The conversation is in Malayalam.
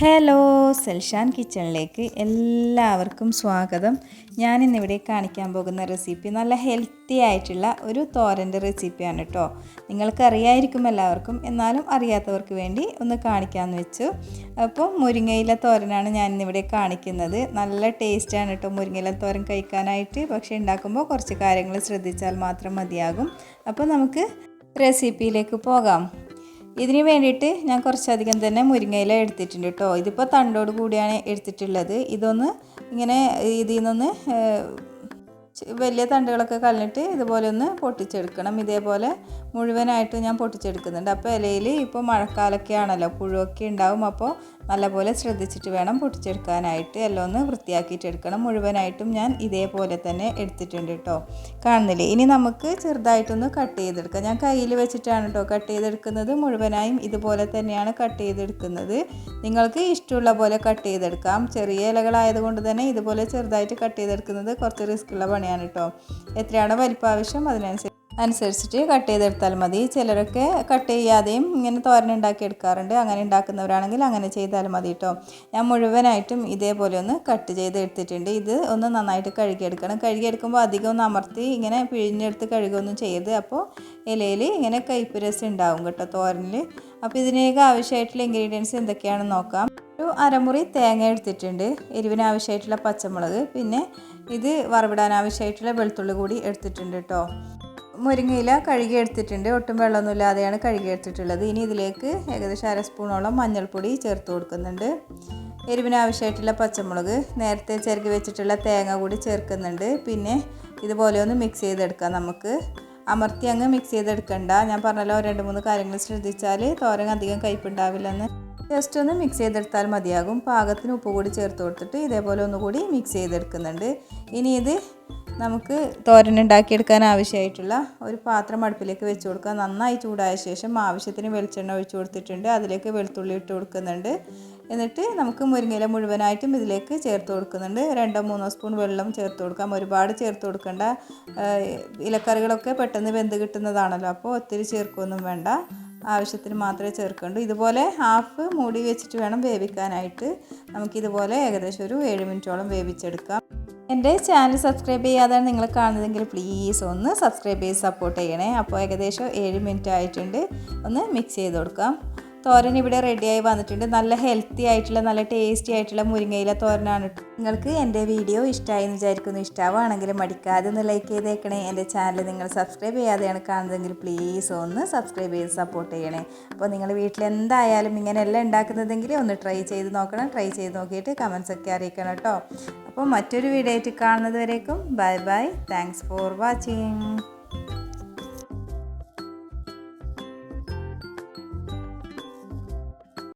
ഹലോ സെൽഷാൻ കിച്ചണിലേക്ക് എല്ലാവർക്കും സ്വാഗതം. ഞാൻ ഇന്നിവിടെ കാണിക്കാൻ പോകുന്ന റെസിപ്പി നല്ല ഹെൽത്തി ആയിട്ടുള്ള ഒരു തോരന്റെ റെസിപ്പിയാണ് കേട്ടോ. നിങ്ങൾക്കറിയായിരിക്കും എല്ലാവർക്കും എന്നാലും അറിയാത്തവർക്ക് വേണ്ടി ഒന്ന് കാണിക്കാമെന്ന് വെച്ചു. അപ്പോൾ മുരിങ്ങയില തോരനാണ് ഞാൻ ഇന്നിവിടെ കാണിക്കുന്നത്. നല്ല ടേസ്റ്റാണ് കേട്ടോ മുരിങ്ങയില തോരൻ കഴിക്കാനായിട്ട്. പക്ഷേ ഉണ്ടാക്കുമ്പോൾ കുറച്ച് കാര്യങ്ങൾ ശ്രദ്ധിച്ചാൽ മാത്രം മതിയാകും. അപ്പോൾ നമുക്ക് റെസിപ്പിയിലേക്ക് പോകാം. ഇതിന് വേണ്ടിയിട്ട് ഞാൻ കുറച്ചധികം തന്നെ മുരിങ്ങയില എടുത്തിട്ടുണ്ട് കേട്ടോ. ഇതിപ്പോൾ തണ്ടോട് കൂടിയാണ് എടുത്തിട്ടുള്ളത്. ഇതൊന്ന് ഇങ്ങനെ ഇതിൽ നിന്നൊന്ന് വലിയ തണ്ടുകളൊക്കെ കളഞ്ഞിട്ട് ഇതുപോലെ ഒന്ന് പൊട്ടിച്ചെടുക്കണം. ഇതേപോലെ മുഴുവനായിട്ട് ഞാൻ പൊട്ടിച്ചെടുക്കുന്നുണ്ട്. അപ്പോൾ ഇലയിൽ ഇപ്പോൾ മഴക്കാലമൊക്കെ ആണല്ലോ പുഴുവൊക്കെ ഉണ്ടാവും. അപ്പോൾ നല്ലപോലെ ശ്രദ്ധിച്ചിട്ട് വേണം പൊട്ടിച്ചെടുക്കാനായിട്ട്. എല്ലാം ഒന്ന് വൃത്തിയാക്കിയിട്ട് എടുക്കണം. മുഴുവനായിട്ടും ഞാൻ ഇതേപോലെ തന്നെ എടുത്തിട്ടുണ്ട് കേട്ടോ. കാണുന്നില്ലേ? ഇനി നമുക്ക് ചെറുതായിട്ടൊന്ന് കട്ട് ചെയ്തെടുക്കാം. ഞാൻ കയ്യിൽ വെച്ചിട്ടാണ് കേട്ടോ കട്ട് ചെയ്തെടുക്കുന്നത്. മുഴുവനായും ഇതുപോലെ തന്നെയാണ് കട്ട് ചെയ്തെടുക്കുന്നത്. നിങ്ങൾക്ക് ഇഷ്ടമുള്ള പോലെ കട്ട് ചെയ്തെടുക്കാം. ചെറിയ ഇലകളായതുകൊണ്ട് തന്നെ ഇതുപോലെ ചെറുതായിട്ട് കട്ട് ചെയ്തെടുക്കുന്നത് കുറച്ച് റിസ്ക്കുള്ള പണിയാണ് കേട്ടോ. എത്രയാണോ വലിപ്പം ആവശ്യം അതിനനുസരിച്ച് അനുസരിച്ചിട്ട് കട്ട് ചെയ്തെടുത്താൽ മതി. ചിലരൊക്കെ കട്ട് ചെയ്യാതെയും ഇങ്ങനെ തോരനുണ്ടാക്കി എടുക്കാറുണ്ട്. അങ്ങനെ ഉണ്ടാക്കുന്നവരാണെങ്കിൽ അങ്ങനെ ചെയ്താൽ മതി കേട്ടോ ഞാൻ മുഴുവനായിട്ടും ഇതേപോലെ ഒന്ന് കട്ട് ചെയ്ത് എടുത്തിട്ടുണ്ട്. ഇത് ഒന്ന് നന്നായിട്ട് കഴുകിയെടുക്കണം. കഴുകിയെടുക്കുമ്പോൾ അധികം ഒന്ന് അമർത്തി ഇങ്ങനെ പിഴിഞ്ഞെടുത്ത് കഴുകുകയൊന്നും ചെയ്ത് അപ്പോൾ ഇലയിൽ ഇങ്ങനെ കയ്പ്പ് രസം ഉണ്ടാവും കേട്ടോ തോരനിൽ. അപ്പോൾ ഇതിനേക്ക് ആവശ്യമായിട്ടുള്ള ഇൻഗ്രീഡിയൻസ് എന്തൊക്കെയാണെന്ന് നോക്കാം. ഒരു അരമുറി തേങ്ങ എടുത്തിട്ടുണ്ട്. എരിവിന് ആവശ്യമായിട്ടുള്ള പച്ചമുളക്. പിന്നെ ഇത് വറവിടാൻ ആവശ്യമായിട്ടുള്ള വെളുത്തുള്ളി കൂടി എടുത്തിട്ടുണ്ട് കേട്ടോ മുരിങ്ങയില കഴുകിയെടുത്തിട്ടുണ്ട്. ഒട്ടും വെള്ളമൊന്നുമില്ലാതെയാണ് കഴുകി കഴുകിയെടുത്തിട്ടുള്ളത്. ഇനി ഇതിലേക്ക് ഏകദേശം അര സ്പൂണോളം മഞ്ഞൾപ്പൊടി ചേർത്ത് കൊടുക്കുന്നുണ്ട്. എരിവിന് ആവശ്യമായിട്ടുള്ള പച്ചമുളക് നേരത്തെ ചിരകി വെച്ചിട്ടുള്ള തേങ്ങ കൂടി ചേർക്കുന്നുണ്ട്. പിന്നെ ഇതുപോലെ ഒന്ന് മിക്സ് ചെയ്തെടുക്കാം നമുക്ക്. അമർത്തി അങ്ങ് മിക്സ് ചെയ്തെടുക്കണ്ട. ഞാൻ പറഞ്ഞല്ലോ രണ്ട് മൂന്ന് കാര്യങ്ങൾ ശ്രദ്ധിച്ചാൽ തോരൻ അധികം കയ്പുണ്ടാവില്ലെന്ന്. ജസ്റ്റ് ഒന്ന് മിക്സ് ചെയ്തെടുത്താൽ മതിയാകും. പാകത്തിന് ഉപ്പ് കൂടി ചേർത്ത് കൊടുത്തിട്ട് ഇതേപോലെ ഒന്നുകൂടി മിക്സ് ചെയ്തെടുക്കുന്നുണ്ട്. ഇനി ഇത് നമുക്ക് തോരൻ ഉണ്ടാക്കിയെടുക്കാൻ ആവശ്യമായിട്ടുള്ള ഒരു പാത്രം അടുപ്പിലേക്ക് വെച്ച് കൊടുക്കുക. നന്നായി ചൂടായ ശേഷം ആവശ്യത്തിന് വെളിച്ചെണ്ണ ഒഴിച്ച് കൊടുത്തിട്ടുണ്ട്. അതിലേക്ക് വെളുത്തുള്ളി ഇട്ട് കൊടുക്കുന്നുണ്ട്. എന്നിട്ട് നമുക്ക് മുരിങ്ങയില മുഴുവനായിട്ടും ഇതിലേക്ക് ചേർത്ത് കൊടുക്കുന്നുണ്ട്. രണ്ടോ മൂന്നോ സ്പൂൺ വെള്ളം ചേർത്ത് കൊടുക്കാം. ഒരുപാട് ചേർത്ത് കൊടുക്കേണ്ട. ഇലക്കറികളൊക്കെ പെട്ടെന്ന് വെന്ത് കിട്ടുന്നതാണല്ലോ. അപ്പോൾ ഒത്തിരി ചേർക്കൊന്നും വേണ്ട. ആവശ്യത്തിന് മാത്രമേ ചേർക്കണ്ടൂ ഇതുപോലെ ഹാഫ് മൂടി വെച്ചിട്ട് വേണം വേവിക്കാനായിട്ട്. നമുക്കിതുപോലെ ഏകദേശം ഒരു ഏഴ് മിനിറ്റോളം വേവിച്ചെടുക്കാം. എന്റെ ചാനൽ സബ്സ്ക്രൈബ് ചെയ്യാതാണ് നിങ്ങൾ കാണുന്നതെങ്കിൽ പ്ലീസ് ഒന്ന് സബ്സ്ക്രൈബ് ചെയ്ത് സപ്പോർട്ട് ചെയ്യണേ. അപ്പോൾ ഏകദേശം ഏഴ് മിനിറ്റ് ആയിട്ടുണ്ട്. ഒന്ന് മിക്സ് ചെയ്ത് കൊടുക്കാം. തോരൻ ഇവിടെ റെഡിയായി വന്നിട്ടുണ്ട്. നല്ല ഹെൽത്തി ആയിട്ടുള്ള നല്ല ടേസ്റ്റി ആയിട്ടുള്ള മുരിങ്ങയില തോരനാണ്. നിങ്ങൾക്ക് എന്റെ വീഡിയോ ഇഷ്ടമായി എന്ന് വിചാരിക്കുന്നു. ഇഷ്ടമാണെങ്കിൽ മടിക്കാതെ ഒന്ന് ലൈക്ക് ചെയ്തേക്കണേ. എന്റെ ചാനൽ നിങ്ങൾ സബ്സ്ക്രൈബ് ചെയ്യാതെയാണ് കാണുന്നതെങ്കിൽ പ്ലീസ് ഒന്ന് സബ്സ്ക്രൈബ് ചെയ്ത് സപ്പോർട്ട് ചെയ്യണേ. അപ്പോൾ നിങ്ങൾ വീട്ടിൽ എന്തായാലും ഇങ്ങനെയല്ല ഉണ്ടാക്കുന്നതെങ്കിൽ ഒന്ന് ട്രൈ ചെയ്ത് നോക്കണം. ട്രൈ ചെയ്ത് നോക്കിയിട്ട് കമൻസ് ഒക്കെ അറിയിക്കണം കേട്ടോ. അപ്പോൾ മറ്റൊരു വീഡിയോ ആയിട്ട് കാണുന്നത് വരേക്കും. Bye bye thanks for watching